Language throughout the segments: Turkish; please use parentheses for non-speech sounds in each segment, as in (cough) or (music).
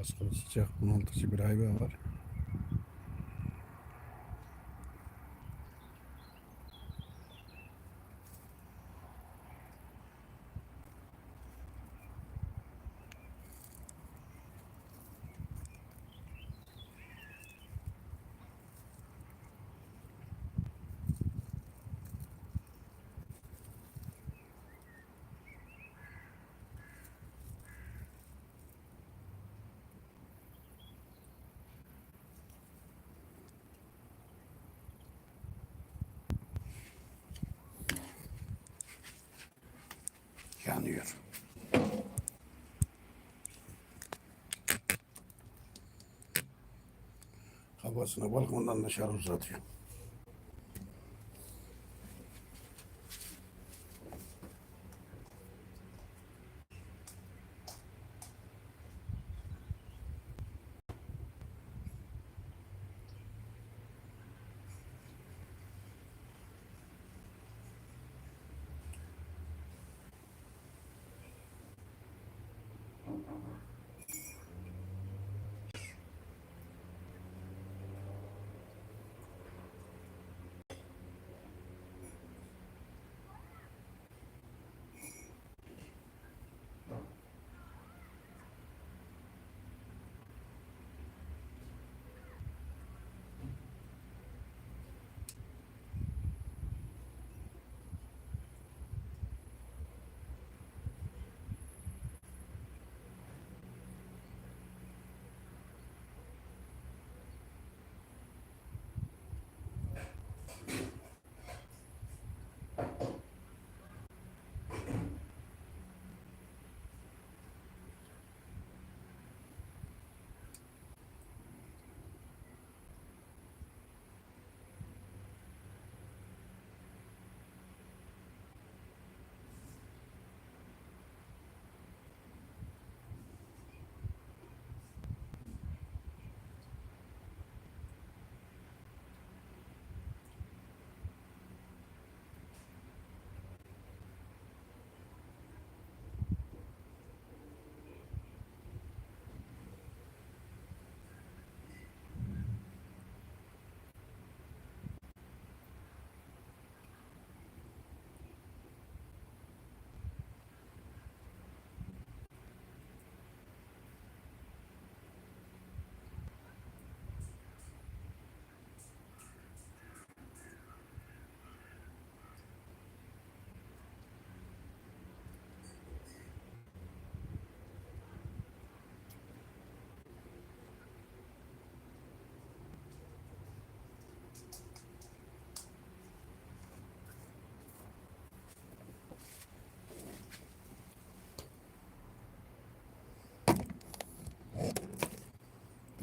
Baskılı sıcak bunaltıcı bir hayvan var. Yanıyor. Kafasını balkondan dışarı uzatıyor.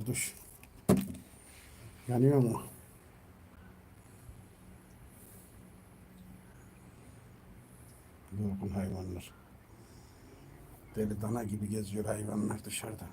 Bir duş. Yanıyor mu? Yorgun hayvanlar. Deli dana gibi geziyor hayvanlar dışarıda.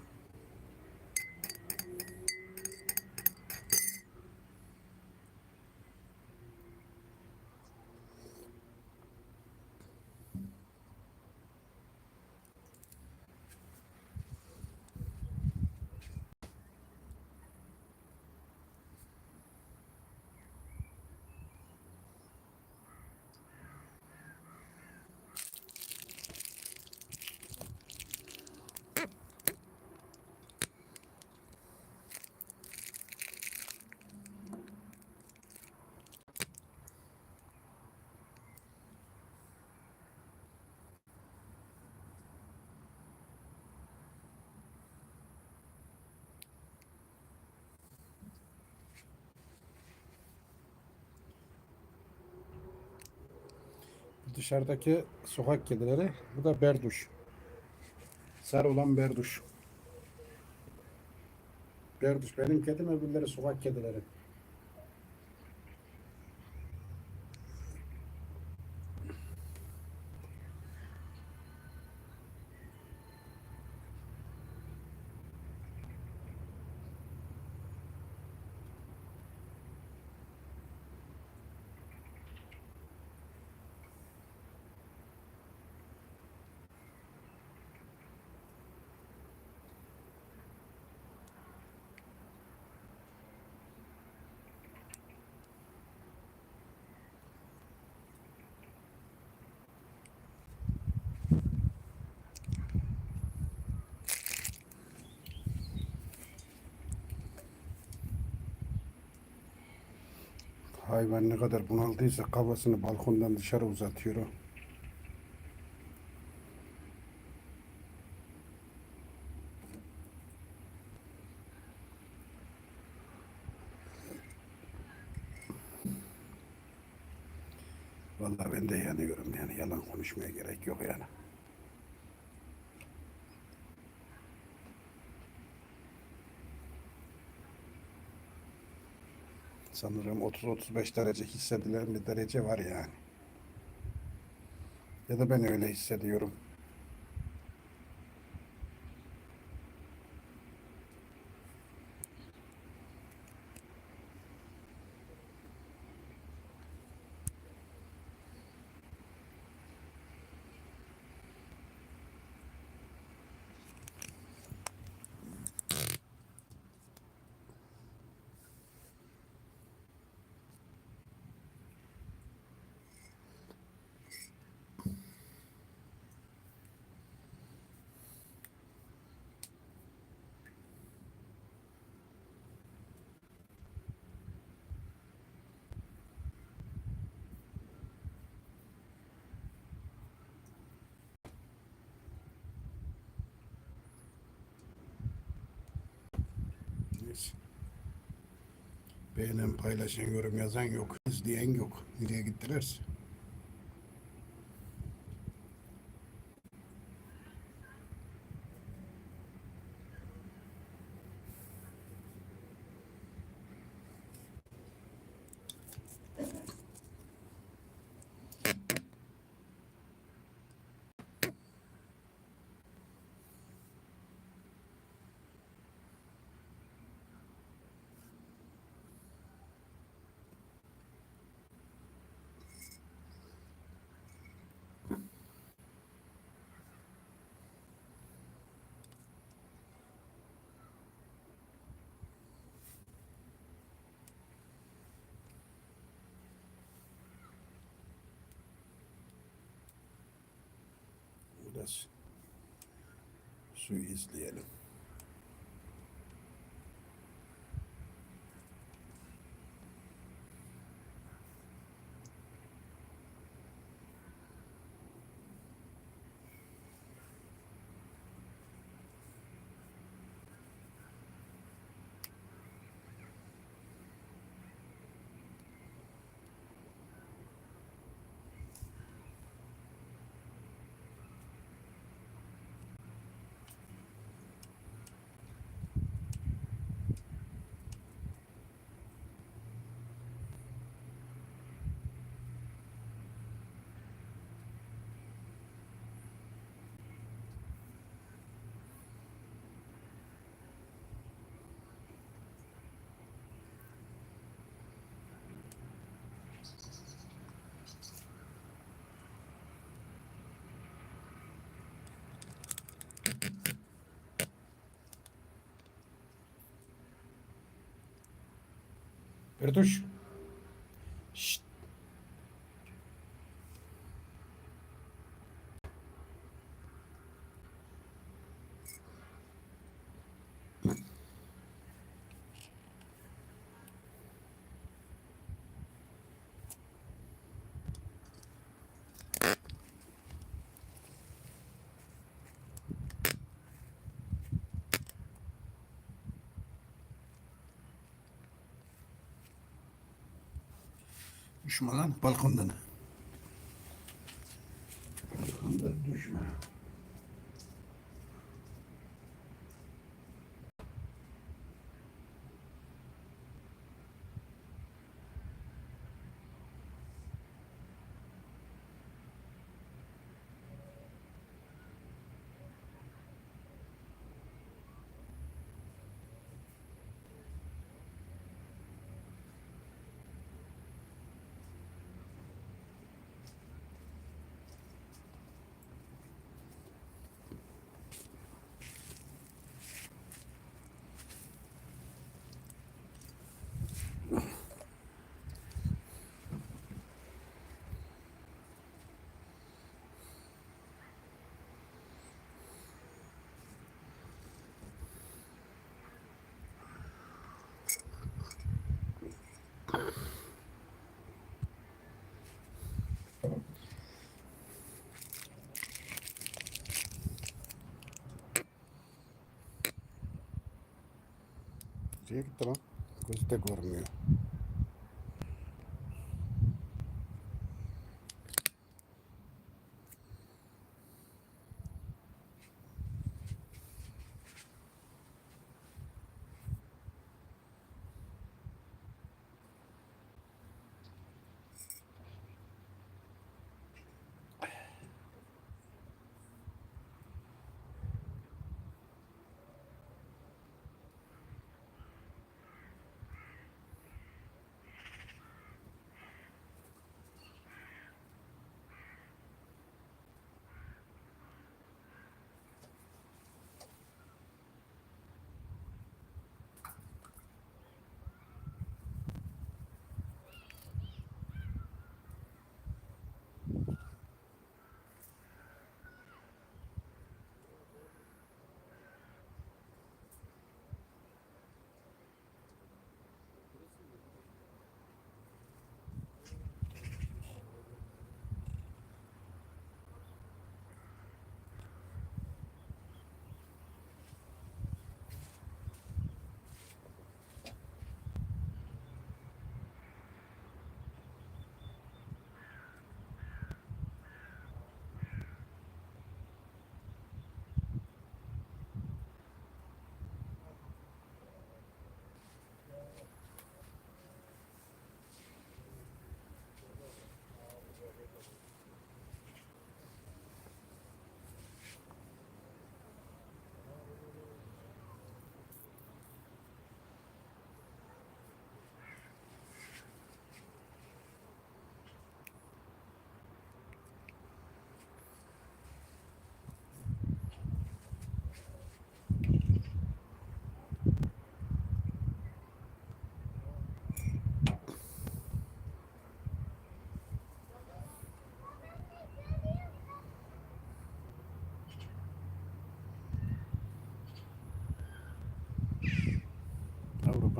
Dışarıdaki sokak kedileri. Bu da berduş. Sarı olan berduş. Berduş benim kedim öbürleri sokak kedileri. Hayvan ne kadar bunaldıysa kafasını balkondan dışarı uzatıyor. Vallahi ben de yanıyorum yani yalan konuşmaya gerek yok yani. Sanırım 30-35 derece hissedilen bir derece var yani. Ya da ben öyle hissediyorum. Neyse. Beğenen, paylaşan, yorum yazan yok. izleyen yok. Nereye gittilerse. Biraz suyu izleyelim. Bertuş. Düşme lan balkondan. Nereye gitti lan?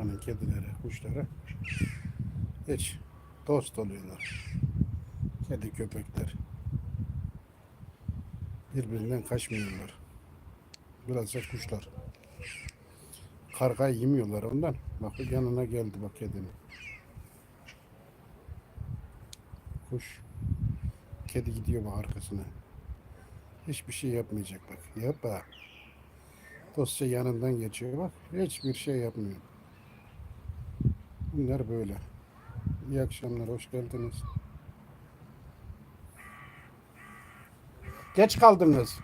Avrupa'nın kedileri, kuşları hiç dost oluyorlar. Kedi köpekler. Birbirinden kaçmıyorlar. Biraz da kuşlar. Kargayı yemiyorlar ondan. Bak yanına geldi bak kedinin. Kuş. Kedi gidiyor bak arkasına. Hiçbir şey yapmayacak bak. Yapma. Dostça yanından geçiyor bak. Hiçbir şey yapmıyor. Bunlar böyle. İyi akşamlar, hoş geldiniz. Geç kaldınız.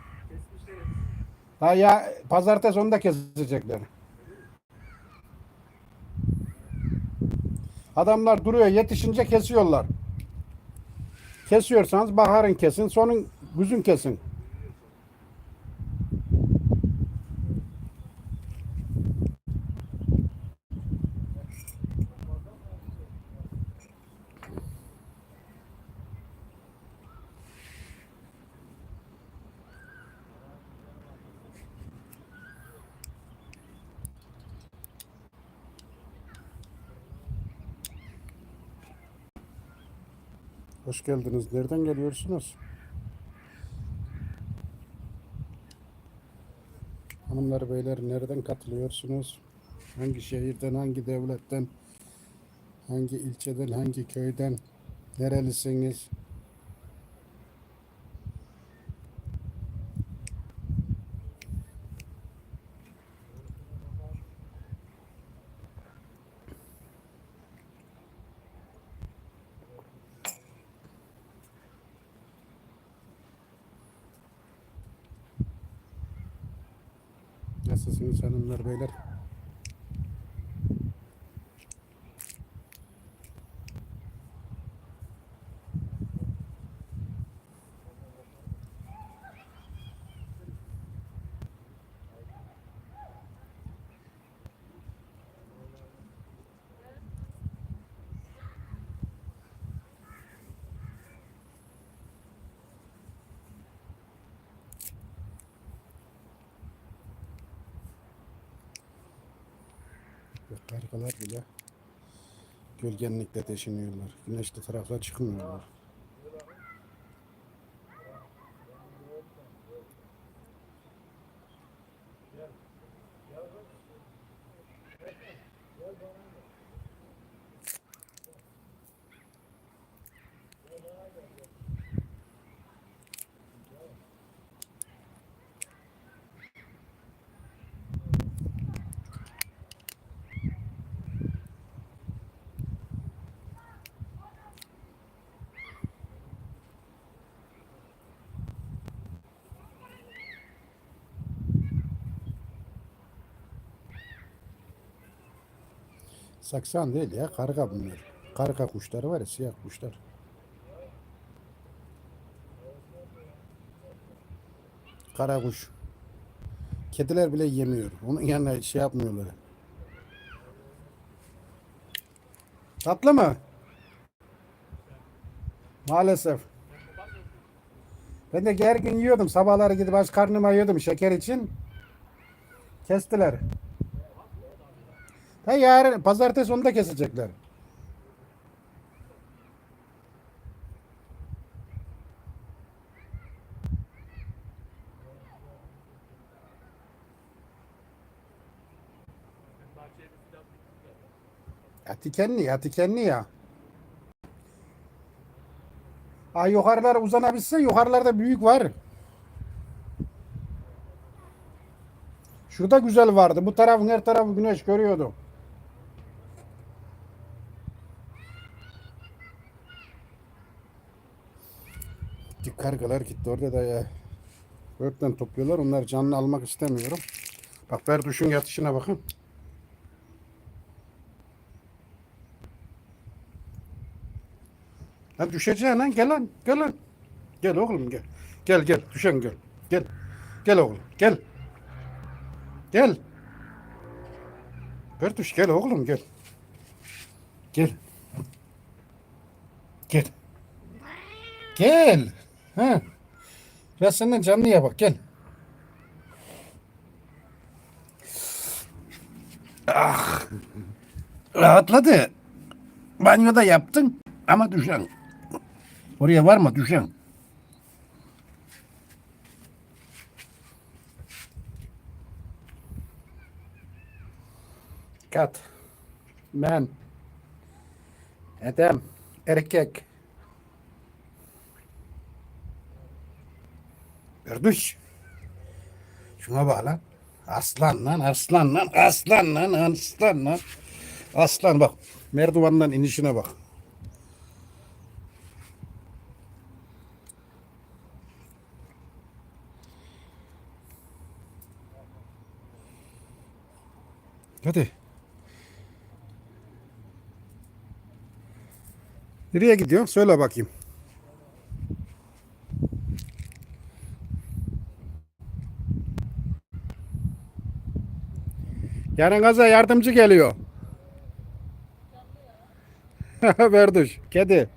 Ha ya pazartesi onu da kesecekler. Adamlar duruyor yetişince kesiyorlar. Kesiyorsanız baharın kesin, sonun güzün kesin. Hoş geldiniz. Nereden geliyorsunuz? Hanımlar beyler nereden katılıyorsunuz? Hangi şehirden, hangi devletten, hangi ilçeden, hangi köyden, nerelisiniz? Nasılsınız hanımlar beyler? Bak kargalar bile gölgenlikte deşiniyorlar. Güneşli taraflar çıkmıyorlar. Saksan değil ya karga bunlar. Karga kuşları var ya siyah kuşlar. Kara kuş. Kediler bile yemiyor. Onun yanına şey yapmıyorlar. Tatlı mı? Maalesef. Ben de gergin yiyordum. Sabahları gidip aç karnıma yiyordum şeker için. Kestiler. Ha yarın pazartesi onu da kesecekler. Ya tikenli ya tikenli ya. Ha yukarılara uzanabilse yukarılarda büyük var. Şurada güzel vardı. Bu tarafın her tarafı güneş görüyordu. Kargalar gitti orada da ya. Örtten topluyorlar. Onlar canlı almak istemiyorum. Bak Berduş'un yatışına bakın. Lan düşeceksin lan gel lan gel lan. Gel oğlum gel. Gel gel düşen gel. Gel. Gel oğlum gel. Gel. Bertuş gel oğlum gel. Gel. Gel. Gel. Ha. Biraz senden canlıya bak gel. Ah. Rahatladı. Banyoda yaptın ama düşen. Oraya var mı düşen? Kat. Men. Adam. Erkek. Erduş. Şuna bak lan. Aslan lan, aslan lan, aslan lan, aslan lan. Aslan bak. Merdivandan inişine bak. Hadi. Nereye gidiyor? Söyle bakayım. Yanınıza yardımcı geliyor. (laughs) Verduş, kedi.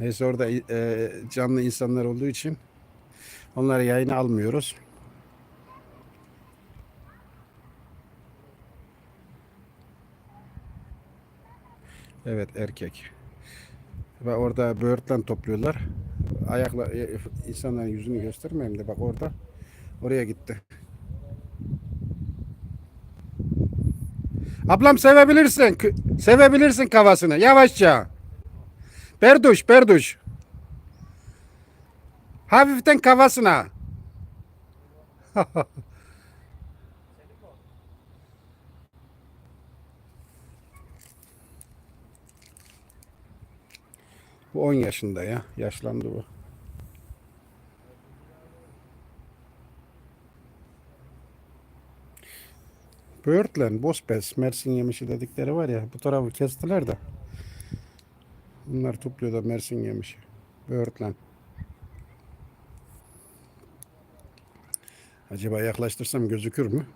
Neyse orada e, canlı insanlar olduğu için onları yayına almıyoruz. Evet erkek. Ve orada böğürtlen topluyorlar. Ayakla e, insanların yüzünü göstermeyeyim de bak orada. Oraya gitti. Ablam sevebilirsin. Sevebilirsin kafasını. Yavaşça. Berduş, berduş. Hafiften kafasına. (laughs) bu 10 yaşında ya. Yaşlandı bu. Böğürtlen, bozpez, mersin yemişi dedikleri var ya. Bu tarafı kestiler de. Bunlar topluyor da mersin yemişi. Böğürtlen. Acaba yaklaştırsam gözükür mü?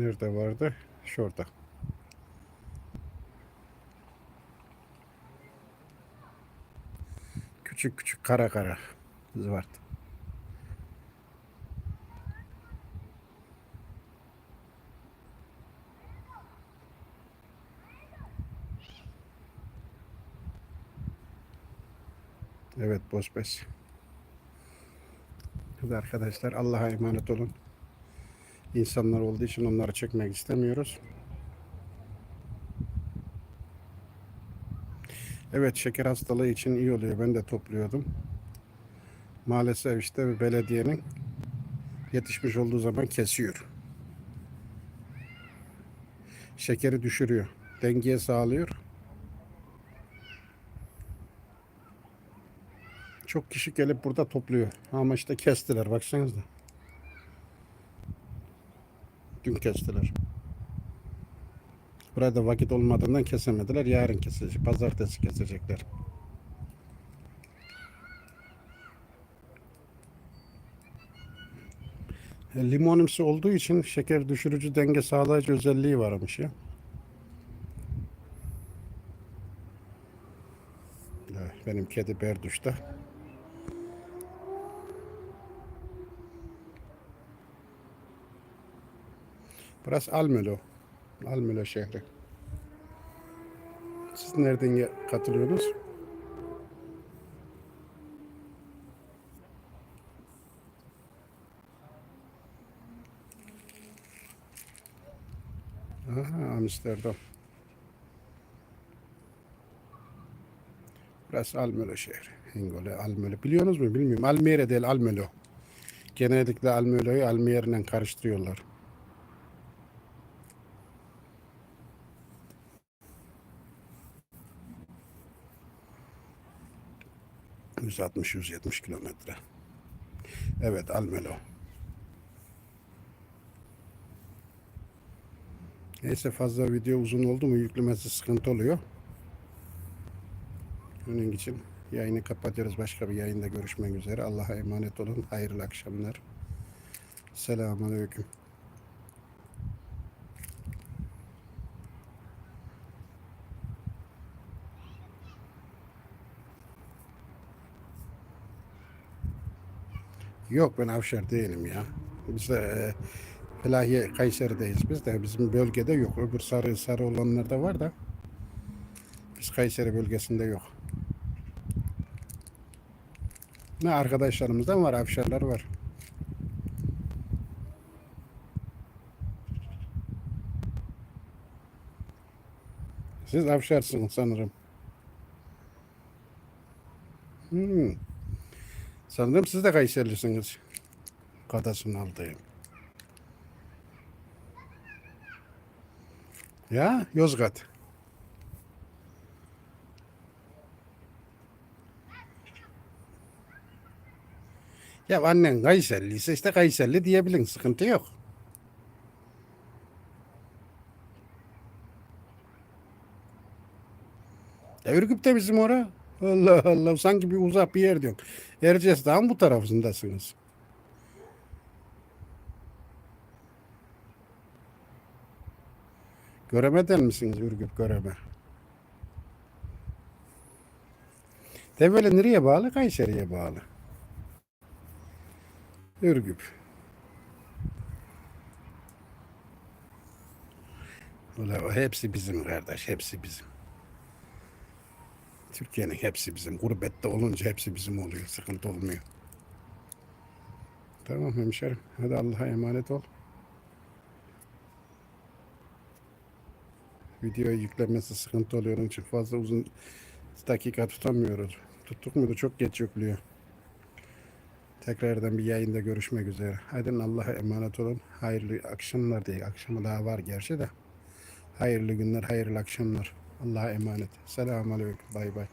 Nerede vardı? Şurada. Küçük küçük kara kara zıvart. Evet Bozbes. Hadi arkadaşlar Allah'a emanet olun. İnsanlar olduğu için onları çekmek istemiyoruz. Evet şeker hastalığı için iyi oluyor. Ben de topluyordum. Maalesef işte belediyenin yetişmiş olduğu zaman kesiyor. Şekeri düşürüyor. Dengeye sağlıyor. Çok kişi gelip burada topluyor. Ama işte kestiler baksanıza. Dün kestiler. Burada vakit olmadığından kesemediler. Yarın kesecek. Pazartesi kesecekler. E, Limonumsu olduğu için şeker düşürücü denge sağlayıcı özelliği varmış ya. Benim kedi Berduş'ta. Burası Almelo. Almelo şehri. Siz nereden katılıyorsunuz? Aha, Amsterdam. Burası Almelo şehri. Hingole, Almelo. Biliyorsunuz mu? Bilmiyorum. Almere değil, Almelo. Genellikle Almelo'yu Almere karıştırıyorlar. ...160-170 kilometre. Evet, Almelo. Neyse fazla video uzun oldu mu yüklemesi sıkıntı oluyor. Onun için yayını kapatıyoruz. Başka bir yayında görüşmek üzere. Allah'a emanet olun. Hayırlı akşamlar. Selamun Aleyküm. Yok ben Avşar değilim ya. Biz de e, Felahiye Kayseri'deyiz biz de. Bizim bölgede yok. Öbür sarı sarı olanlarda var da. Biz Kayseri bölgesinde yok. Ne arkadaşlarımızdan var, Avşarlar var. Siz Avşarsınız sanırım. Hmm. Sanırım siz de Kayserilisiniz. Kadasını aldığım. Ya Yozgat. Ya annen Kayserliyse işte Kayserli diyebilin. Sıkıntı yok. Ya Ürgüp de bizim ora. Allah Allah sanki bir uzak bir yer diyor. Erciyes Dağı'nın bu tarafındasınız. Göremeden misiniz Ürgüp Göreme? Develi nereye bağlı? Kayseri'ye bağlı. Ürgüp. Ulan hepsi bizim kardeş, hepsi bizim. Türkiye'nin hepsi bizim. Gurbette olunca hepsi bizim oluyor. Sıkıntı olmuyor. Tamam hemşerim. Hadi Allah'a emanet ol. Videoyu yüklemesi sıkıntı oluyor. Onun için fazla uzun dakika tutamıyoruz. Tuttuk mu da çok geç yüklüyor. Tekrardan bir yayında görüşmek üzere. Hadi Allah'a emanet olun. Hayırlı akşamlar diye. Akşama daha var gerçi de. Hayırlı günler, hayırlı akşamlar. Allah'a emanet. Selamun Aleyküm. Bay bay.